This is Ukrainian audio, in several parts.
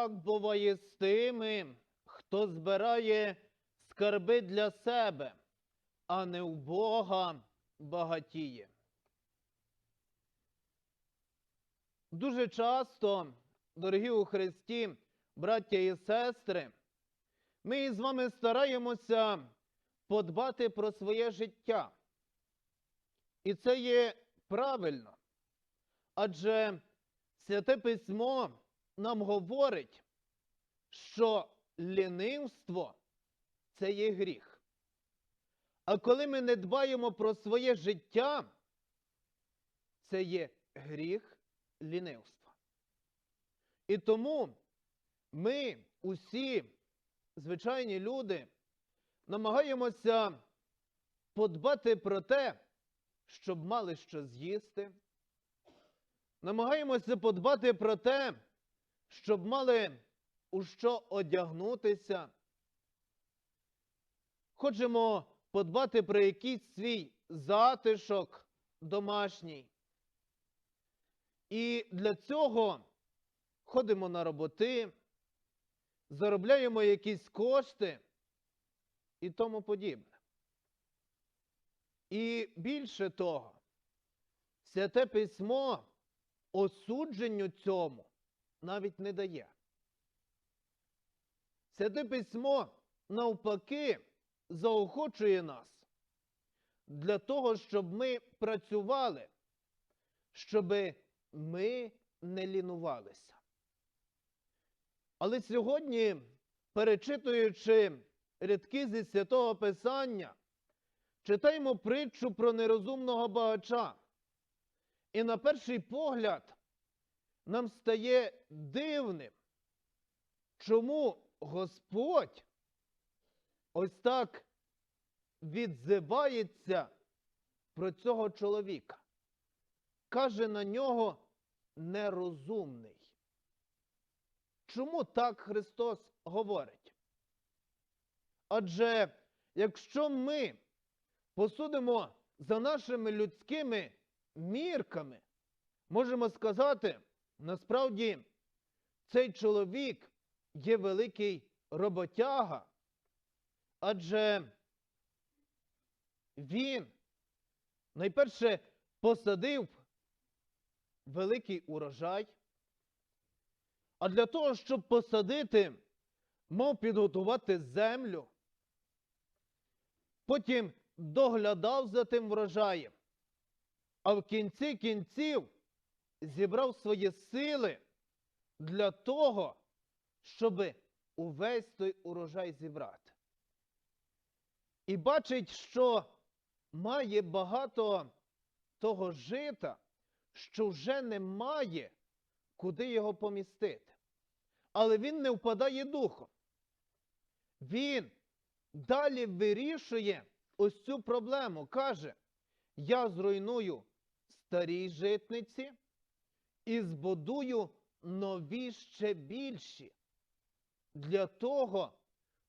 Так буває з тими, хто збирає скарби для себе, а не у Бога багатіє. Дуже часто, дорогі у Христі, браття і сестри, ми із вами стараємося подбати про своє життя. І це є правильно. Адже Святе Письмо нам говорить, що лінивство це є гріх. А коли ми не дбаємо про своє життя, це є гріх лінивства. І тому ми усі, звичайні люди, намагаємося подбати про те, щоб мали що з'їсти. Намагаємося подбати про те, щоб мали у що одягнутися. Хочемо подбати про якийсь свій затишок домашній. І для цього ходимо на роботи, заробляємо якісь кошти і тому подібне. І більше того, святе письмо осудженню цьому навіть не дає. Святе письмо навпаки заохочує нас для того, щоб ми працювали, щоб ми не лінувалися. Але сьогодні, перечитуючи рядки зі святого Писання, читаємо притчу про нерозумного багача. І на перший погляд нам стає дивним, чому Господь ось так відзивається про цього чоловіка. Каже на нього нерозумний. Чому так Христос говорить? Адже якщо ми посудимо за нашими людськими мірками, можемо сказати, насправді цей чоловік є великий роботяга, адже він найперше посадив великий урожай, а для того, щоб посадити, мав підготувати землю, потім доглядав за тим врожаєм, а в кінці кінців зібрав свої сили для того, щоб увесь той урожай зібрати. І бачить, що має багато того жита, що вже немає, куди його помістити. Але він не впадає духом. Він далі вирішує ось цю проблему. Каже, я зруйную старі житниці і збудую нові ще більші для того,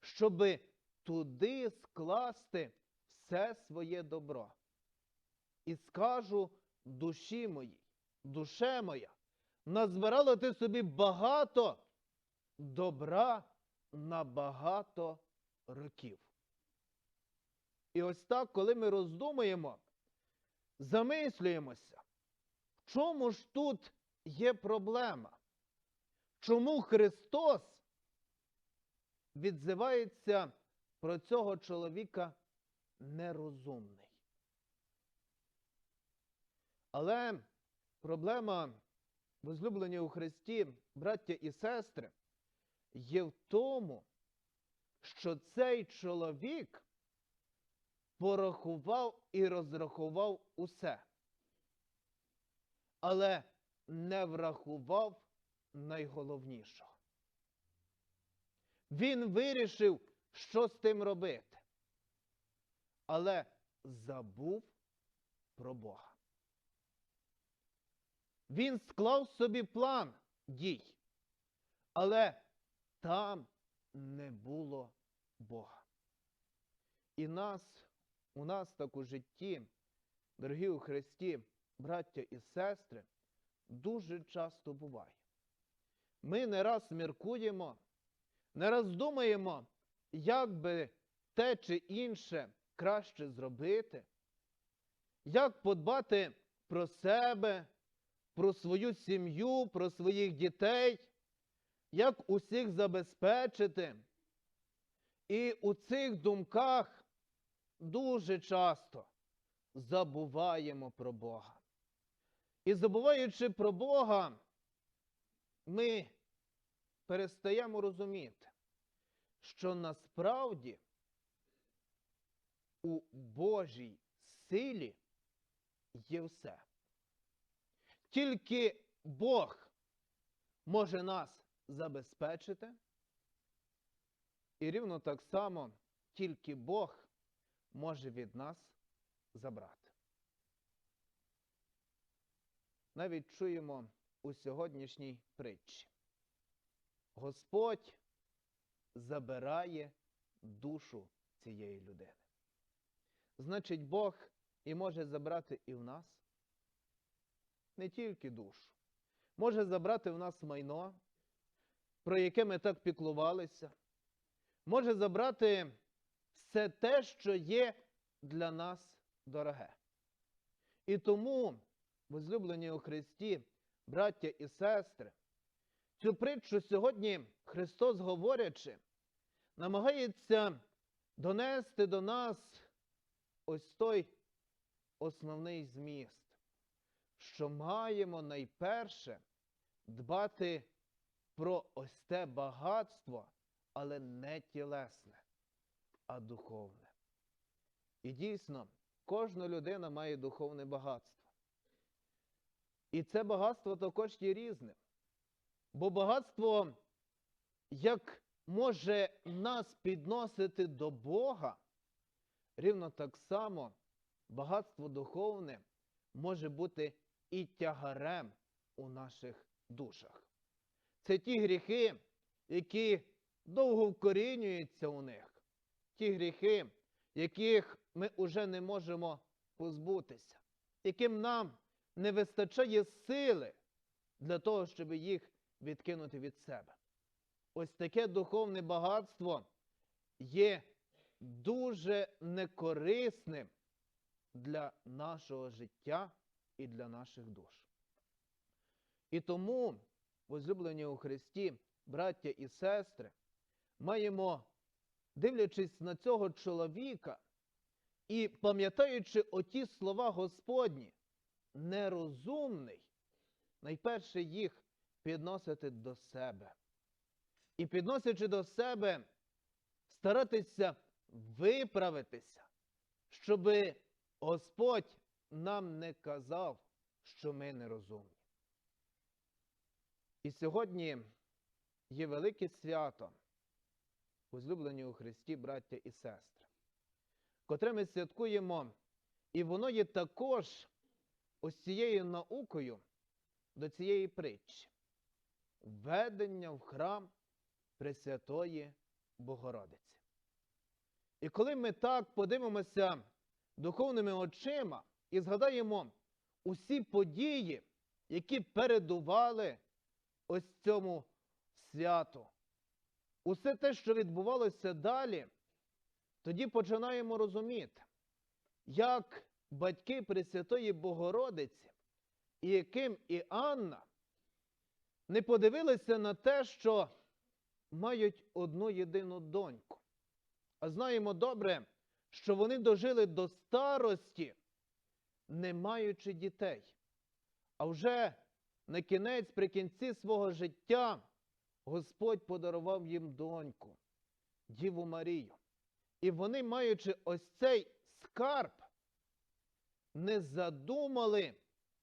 щоб туди скласти все своє добро. І скажу душі моїй, душе моя, назбирала ти собі багато добра на багато років. І ось так, коли ми роздумуємо, замислюємося, в чому ж тут є проблема? Чому Христос відзивається про цього чоловіка нерозумний? Але проблема, возлюблені у Христі, браття і сестри, є в тому, що цей чоловік порахував і розрахував усе, але не врахував найголовнішого. Він вирішив, що з тим робити, але забув про Бога. Він склав собі план дій, але там не було Бога. І нас, у нас так у житті, дорогі у Христі, браття і сестри, дуже часто буває. ми не раз міркуємо, не раз думаємо, як би те чи інше краще зробити, як подбати про себе, про свою сім'ю, про своїх дітей, як усіх забезпечити. І у цих думках дуже часто забуваємо про Бога. І забуваючи про Бога, ми перестаємо розуміти, що насправді у Божій силі є все. Тільки Бог може нас забезпечити, і рівно так само тільки Бог може від нас забрати. Навіть чуємо у сьогоднішній притчі. Господь забирає душу цієї людини. Значить, Бог і може забрати і в нас не тільки душу, може забрати в нас майно, про яке ми так піклувалися, може забрати все те, що є для нас дороге. І тому, возлюблені у Христі, браття і сестри, цю притчу сьогодні Христос, говорячи, намагається донести до нас ось той основний зміст, що маємо найперше дбати про ось те багатство, але не тілесне, а духовне. І дійсно, кожна людина має духовне багатство. І це багатство також є різним. Бо багатство, як може нас підносити до Бога, рівно так само багатство духовне може бути і тягарем у наших душах. Це ті гріхи, які довго вкорінюються у них, ті гріхи, яких ми уже не можемо позбутися, яким нам не вистачає сили для того, щоб їх відкинути від себе. Ось таке духовне багатство є дуже некорисним для нашого життя і для наших душ. І тому, возлюблені у Христі, браття і сестри, маємо, дивлячись на цього чоловіка і пам'ятаючи оті слова Господні, нерозумний, найперше їх підносити до себе. І підносячи до себе, старатися виправитися, щоб Господь нам не казав, що ми нерозумні. І сьогодні є велике свято, возлюблені у Христі, браття і сестри, котре ми святкуємо, і воно є також ось цією наукою до цієї притчі введення в храм Пресвятої Богородиці. І коли ми так подивимося духовними очима і згадаємо усі події, які передували ось цьому святу, усе те, що відбувалося далі, тоді починаємо розуміти, як батьки Пресвятої Богородиці, яким і Анна не подивилися на те, що мають одну єдину доньку. А знаємо добре, що вони дожили до старості, не маючи дітей. А вже на кінець, при кінці свого життя, Господь подарував їм доньку, Діву Марію. І вони, маючи ось цей скарб, не задумали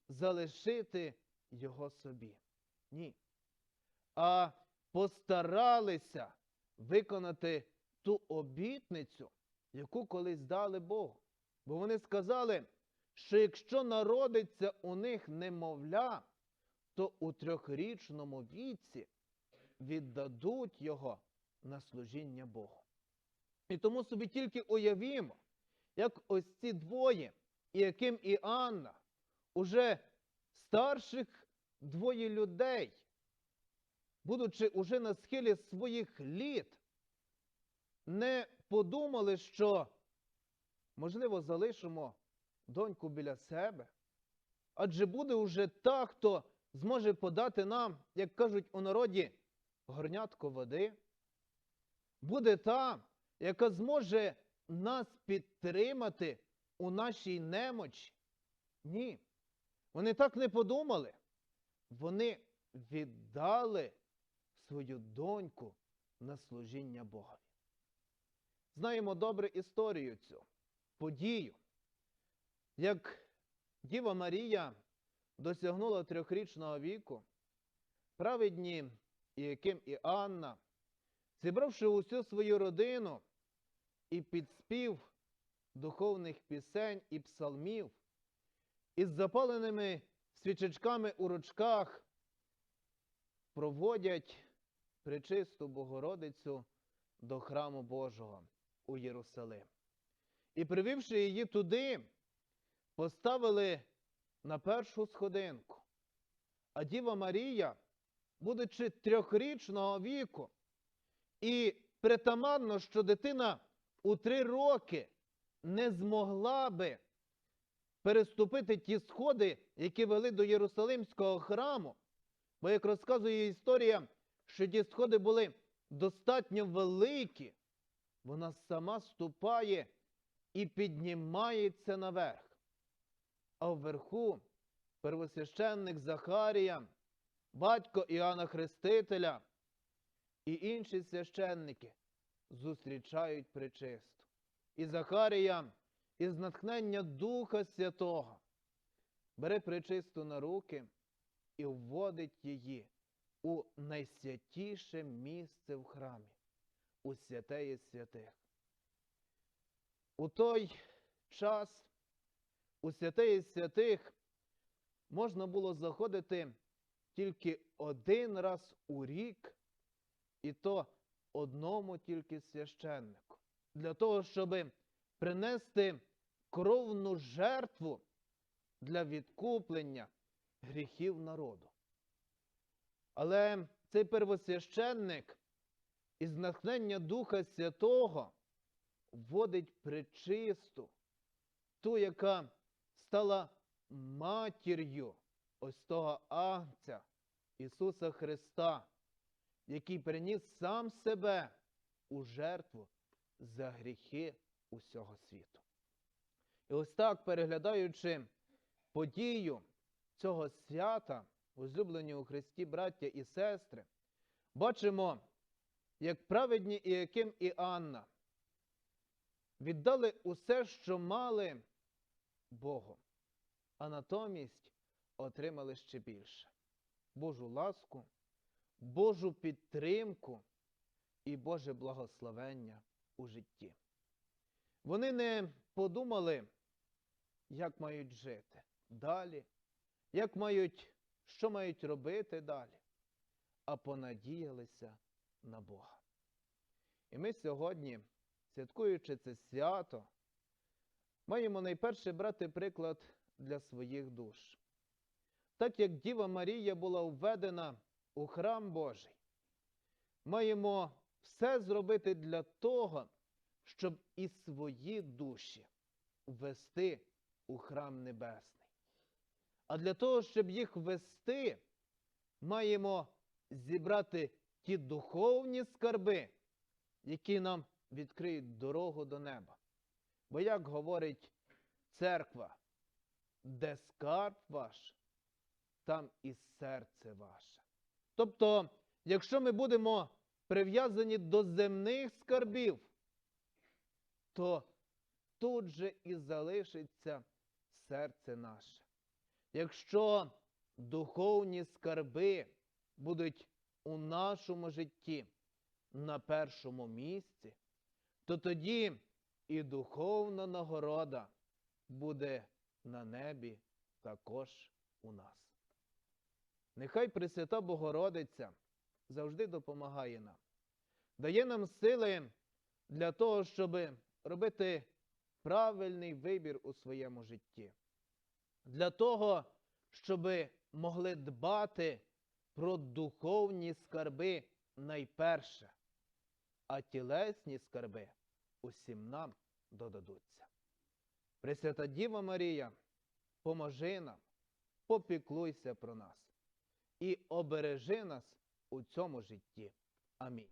залишити його собі. Ні. А постаралися виконати ту обітницю, яку колись дали Богу. Бо вони сказали, що якщо народиться у них немовля, то у трьохрічному віці віддадуть його на служіння Богу. І тому собі тільки уявімо, як ось ці двоє, яким і Анна, уже старших двоє людей будучи уже на схилі своїх літ, не подумали, що, можливо, залишимо доньку біля себе, адже буде уже та, хто зможе подати нам, як кажуть у народі, горнятко води. Буде та, яка зможе нас підтримати у нашій немочі. Ні. Вони так не подумали. Вони віддали свою доньку на служіння Богові. Знаємо добре історію цю, подію, як Діва Марія досягнула трьохрічного віку, праведні Іаким і Анна, зібравши усю свою родину і підспів духовних пісень і псалмів, із запаленими свічечками у ручках проводять пречисту Богородицю до храму Божого у Єрусалим. І привівши її туди, поставили на першу сходинку. А Діва Марія, будучи трьохрічного віку, і притаманно, що дитина у три роки не змогла би переступити ті сходи, які вели до Єрусалимського храму. Бо, як розказує історія, що ті сходи були достатньо великі, вона сама ступає і піднімається наверх. А вверху первосвященник Захарія, батько Іоанна Хрестителя і інші священники зустрічають причисту. І Захарія із натхнення Духа Святого бере причисту на руки і вводить її у найсвятіше місце в храмі, у святеє святих. У той час у святеє святих можна було заходити тільки один раз у рік, і то одному тільки священнику, для того, щоб принести кровну жертву для відкуплення гріхів народу. Але цей первосвященник із натхнення Духа Святого вводить причисту, ту, яка стала матір'ю ось того Агнця Ісуса Христа, який приніс сам себе у жертву за гріхи усього світу. І ось так, переглядаючи подію цього свята, возлюблені у Христі, браття і сестри, бачимо, як праведні Іаким і Анна віддали усе, що мали Богу, а натомість отримали ще більше Божу ласку, Божу підтримку і Боже благословення у житті. Вони не подумали, як мають жити далі, як мають, що мають робити далі, а понадіялися на Бога. І ми сьогодні, святкуючи це свято, маємо найперше брати приклад для своїх душ. Так як Діва Марія була введена у храм Божий, маємо все зробити для того, щоб і свої душі ввести у храм Небесний. А для того, щоб їх ввести, маємо зібрати ті духовні скарби, які нам відкриють дорогу до неба. Бо, як говорить церква, де скарб ваш, там і серце ваше. Тобто, якщо ми будемо прив'язані до земних скарбів, то тут же і залишиться серце наше. Якщо духовні скарби будуть у нашому житті на першому місці, то тоді і духовна нагорода буде на небі також у нас. Нехай Пресвята Богородиця завжди допомагає нам, дає нам сили для того, щоб робити правильний вибір у своєму житті, для того, щоб могли дбати про духовні скарби найперше, а тілесні скарби усім нам додадуться. Пресвята Діва Марія, поможи нам, попіклуйся про нас і обережи нас у цьому житті. Амінь.